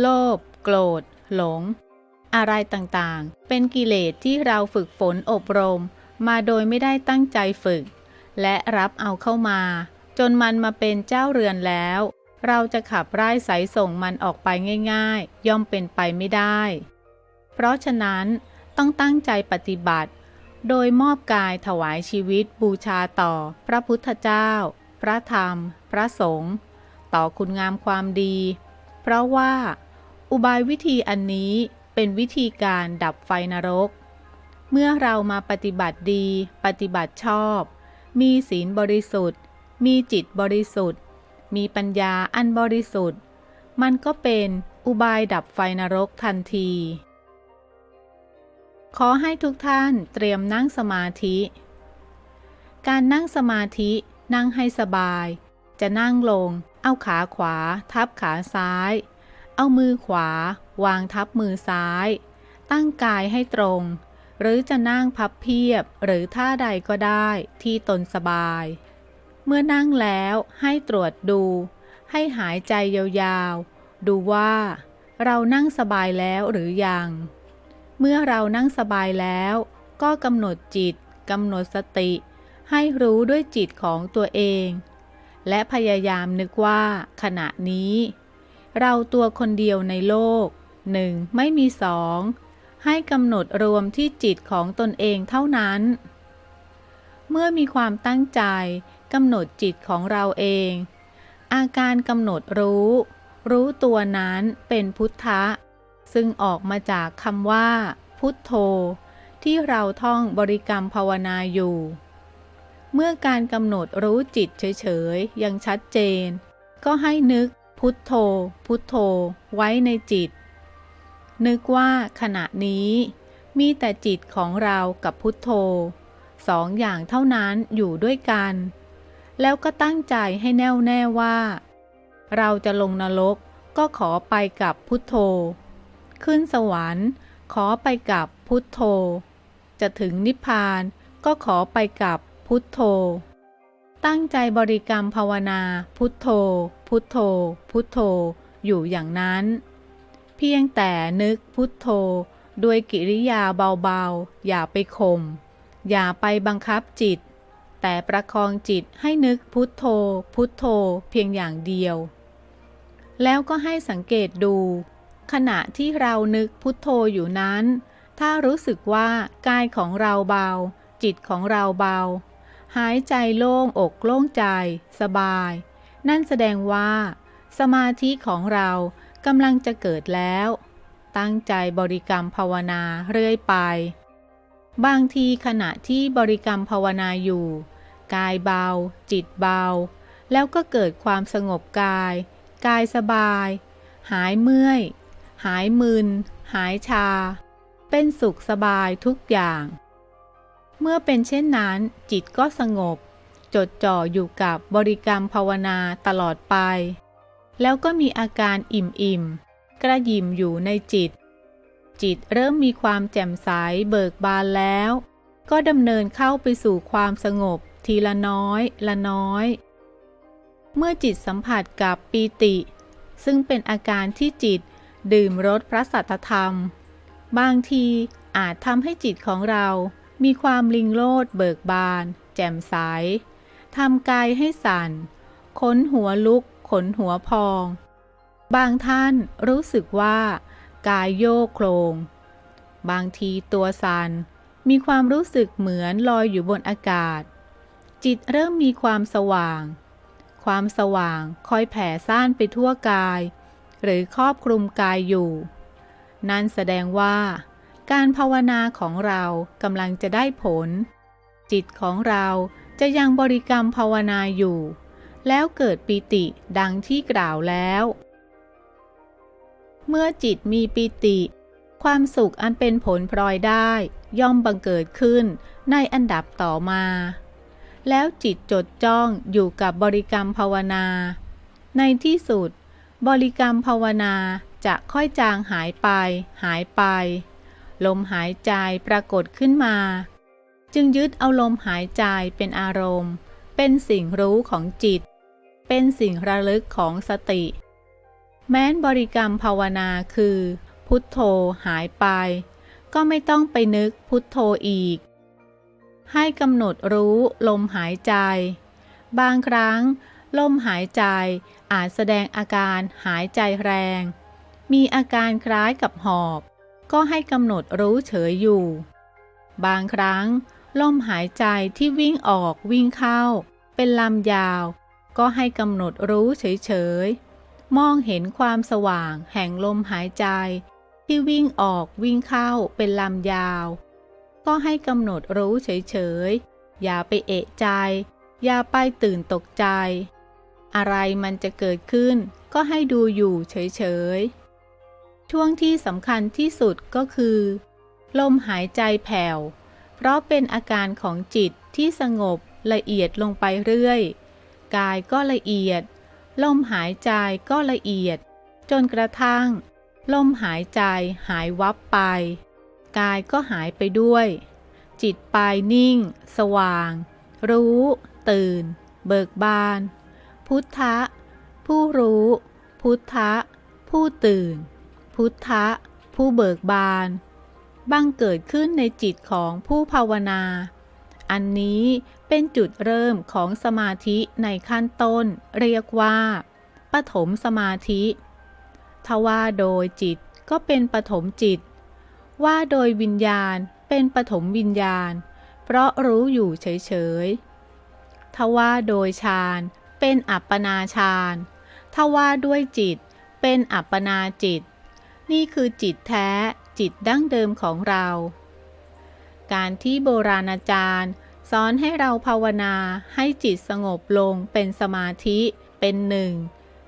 โลภโกรธ หลง อะไรต่างๆ เป็นกิเลสที่เราฝึกฝนอบรม มาโดยไม่ได้ตั้งใจฝึก และรับเอาเข้ามา จนมันมาเป็นเจ้าเรือนแล้ว เราจะขับไล่สายส่งมันออกไปง่ายๆ ย่อมเป็นไปไม่ได้ เพราะฉะนั้นต้องตั้งใจปฏิบัติ โดยมอบกายถวายชีวิตบูชาต่อ พระพุทธเจ้า พระธรรม พระสงฆ์ต่อคุณงามความดี เพราะว่า อุบายวิธีอันนี้เป็นวิธีการดับไฟนรก เมื่อเรามาปฏิบัติดี ปฏิบัติชอบ มีศีลบริสุทธิ์ มีจิตบริสุทธิ์ มีปัญญาอันบริสุทธิ์ มันก็เป็นอุบายดับไฟนรกทันที ขอให้ทุกท่านเตรียมนั่งสมาธิ การนั่งสมาธินั่งให้สบาย จะนั่งลง เอาขาขวา ทับขาซ้าย เอามือขวา วางทับมือซ้าย ตั้งกายให้ตรง หรือจะนั่งพับเพียบหรือท่าใดก็ได้ที่ตนสบาย เมื่อนั่งแล้วให้ตรวจดู ให้หายใจยาวๆ ดูว่า เรานั่งสบายแล้วหรือยัง เมื่อเรานั่งสบายแล้ว ก็กำหนดจิตกำหนดสติ ให้รู้ด้วยจิตของตัวเอง และพยายามนึกว่าขณะนี้ เราตัวคนเดียวในโลกหนึ่งไม่มีสองให้กำหนดรวมที่จิตของตนเองเท่านั้น เมื่อมีความตั้งใจกำหนดจิตของเราเอง อาการกำหนดรู้ รู้ตัวนั้นเป็นพุทธะ ซึ่งออกมาจากคำว่า พุทโธ ที่เราท่องบริกรรมภาวนาอยู่ เมื่อการกำหนดรู้จิตเฉยๆ ยังชัดเจน ก็ให้นึก พุทโธ พุทโธ ไว้ในจิต นึกว่าขณะนี้มีแต่จิตของเรากับพุทโธสองอย่างเท่านั้นอยู่ด้วยกัน แล้วก็ตั้งใจให้แน่วแน่ว่า เราจะลงนรกก็ขอไปกับพุทโธ ขึ้นสวรรค์ขอไปกับพุทโธ จะถึงนิพพานก็ขอไปกับพุทโธ ตั้งใจบริกรรมภาวนา พุทโธ พุทโธ พุทโธ อยู่อย่างนั้น เพียงแต่นึกพุทโธด้วยกิริยาเบาๆ อย่าไปข่มอย่าไปบังคับจิต แต่ประคองจิตให้นึกพุทโธ พุทโธเพียงอย่างเดียว แล้วก็ให้สังเกตดู ขณะที่เรานึกพุทโธอยู่นั้น ถ้ารู้สึกว่ากายของเราเบา จิตของเราเบา หายใจโล่งอกโล่งใจ สบาย นั่นแสดงว่า สมาธิของเรากำลังจะเกิดแล้ว ตั้งใจบริกรรมภาวนาเรื่อยไป บางทีขณะที่บริกรรมภาวนาอยู่ กายเบา จิตเบา แล้วก็เกิดความสงบกาย กายสบาย หายเมื่อย หายมึน หายชา เป็นสุขสบายทุกอย่าง เมื่อเป็นเช่นนั้นจิตก็สงบ จดจ่ออยู่กับบริกรรมภาวนาตลอดไป แล้วก็มีอาการอิ่มอิ่มกระยิมอยู่ในจิต จิตเริ่มมีความแจ่มใสเบิกบานแล้ว ก็ดำเนินเข้าไปสู่ความสงบทีละน้อย ละน้อย เมื่อจิตสัมผัสกับปีติ ซึ่งเป็นอาการที่จิตดื่มรสพระสัทธรรม บางทีอาจทำให้จิตของเรา มีความลิงโลดเบิกบาน แจ่มใสทำกายให้สั่น ขนหัวลุก ขนหัวพอง บางท่านรู้สึกว่า กายโยกโครง บางทีตัวสัน่น มีความรู้สึกเหมือนลอยอยู่บนอากาศ จิตเริ่มมีความสว่าง ความสว่างคอยแผ่ซ่านไปทั่วกาย หรือครอบคลุมกายอยู่ นั่นแสดงว่า การภาวนาของเรากำลังจะได้ผล จิตของเราจะยังบริกรรมภาวนาอยู่ แล้วเกิดปิติดังที่กล่าวแล้ว เมื่อจิตมีปิติ ความสุขอันเป็นผลพลอยได้ ย่อมบังเกิดขึ้นในอันดับต่อมา แล้วจิตจดจ้องอยู่กับบริกรรมภาวนา ในที่สุด บริกรรมภาวนาจะค่อยจางหายไป หายไป ลมหายใจปรากฏขึ้นมา จึงยึดเอาลมหายใจเป็นอารมณ์ เป็นสิ่งรู้ของจิต เป็นสิ่งระลึกของสติ แม้นบริกรรมภาวนาคือ พุทโธหายไป ก็ไม่ต้องไปนึกพุทโธอีก ให้กำหนดรู้ลมหายใจ บางครั้ง ลมหายใจอาจแสดงอาการหายใจแรง มีอาการคล้ายกับหอบ ก็ให้กำหนดรู้เฉยอยู่ บางครั้ง ลมหายใจที่วิ่งออกวิ่งเข้า เป็นลำยาว ก็ให้กำหนดรู้เฉยๆ มองเห็นความสว่างแห่งลมหายใจ ที่วิ่งออกวิ่งเข้าเป็นลำยาว ก็ให้กำหนดรู้เฉยๆ อย่าไปเอะใจ อย่าไปตื่นตกใจ อะไรมันจะเกิดขึ้นก็ให้ดูอยู่เฉยๆ ช่วงที่สำคัญที่สุดก็คือ ลมหายใจแผ่ว เพราะเป็นอาการของจิตที่สงบละเอียดลงไปเรื่อย กายก็ละเอียด ลมหายใจก็ละเอียด จนกระทั่ง ลมหายใจหายวับไป กายก็หายไปด้วย จิตปลายนิ่ง สว่าง รู้ ตื่น เบิกบาน พุทธะ ผู้รู้ พุทธะ ผู้ตื่น พุทธะ ผู้เบิกบาน บังเกิดขึ้นในจิตของผู้ภาวนา อันนี้เป็นจุดเริ่มของสมาธิในขั้นต้นเรียกว่าปฐมสมาธิ ทว่าโดยจิตก็เป็นปฐมจิต ว่าโดยวิญญาณเป็นปฐมวิญญาณ เพราะรู้อยู่เฉยๆ ทว่าโดยฌานเป็นอัปปนาฌานทว่าด้วยจิตเป็นอัปปนาจิต นี่คือจิตแท้จิตดั้งเดิมของเรา การที่โบราณอาจารย์ สอนให้เราภาวนาให้จิตสงบลงเป็นสมาธิเป็นหนึ่ง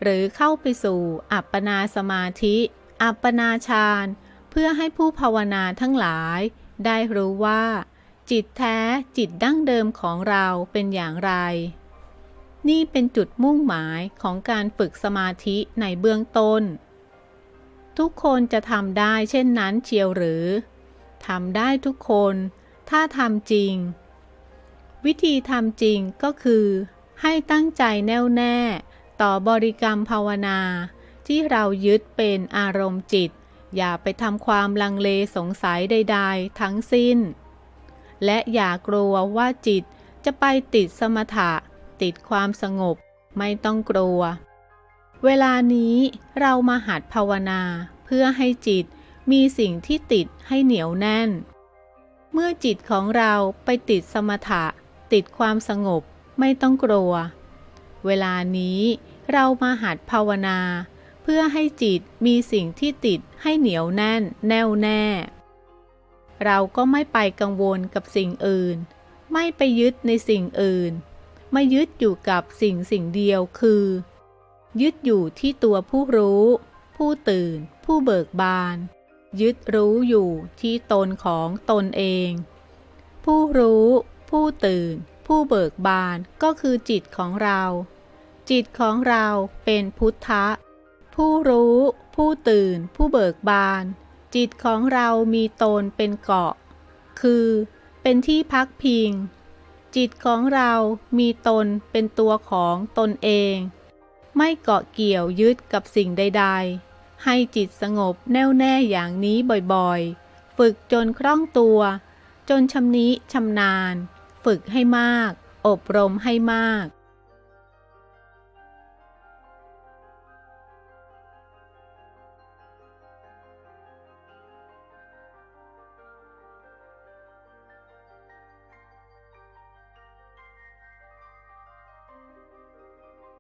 หรือเข้าไปสู่อัปปนาสมาธิ อัปปนาฌานเพื่อให้ผู้ภาวนาทั้งหลาย ได้รู้ว่า จิตแท้จิตดั้งเดิมของเราเป็นอย่างไร นี่เป็นจุดมุ่งหมายของการฝึกสมาธิในเบื้องต้น ทุกคนจะทำได้เช่นนั้นเชียวหรือทำได้ทุกคน ถ้าทำจริง วิธีทำจริงก็คือ ให้ตั้งใจแน่วแน่ ต่อบริกรรมภาวนา ที่เรายึดเป็นอารมณ์จิต อย่าไปทำความลังเลสงสัยใด ๆ ทั้งสิ้น และอย่ากลัวว่าจิตจะไปติดสมถะ ติดความสงบ ไม่ต้องกลัว เวลานี้เรามาหัดภาวนาเพื่อให้จิตมีสิ่งที่ติดให้เหนียวแน่น เมื่อจิตของเราไปติดสมถะ ติดความสงบไม่ต้องกลัว เวลานี้เรามาหัดภาวนา เพื่อให้จิตมีสิ่งที่ติดให้เหนียวแน่นแน่วแน่ เราก็ไม่ไปกังวลกับสิ่งอื่น ไม่ไปยึดในสิ่งอื่น ไม่ยึดอยู่กับสิ่งสิ่งเดียวคือ ยึดอยู่ที่ตัวผู้รู้ ผู้ตื่น ผู้เบิกบาน ยึดรู้อยู่ที่ตนของตนเอง ผู้รู้ ผู้ตื่น ผู้เบิกบานก็คือจิตของเรา จิตของเราเป็นพุทธะ ผู้รู้ ผู้ตื่น ผู้เบิกบาน จิตของเรามีตนเป็นเกาะ คือ เป็นที่พักพิงจิตของเรามีตนเป็นตัวของตนเอง ไม่เกาะเกี่ยวยึดกับสิ่งใด ๆ ให้จิตสงบแน่วแน่อย่างนี้บ่อยๆ ฝึกจนคล่องตัว จนชำนิชำนาญ ฝึกให้มาก อบรมให้มาก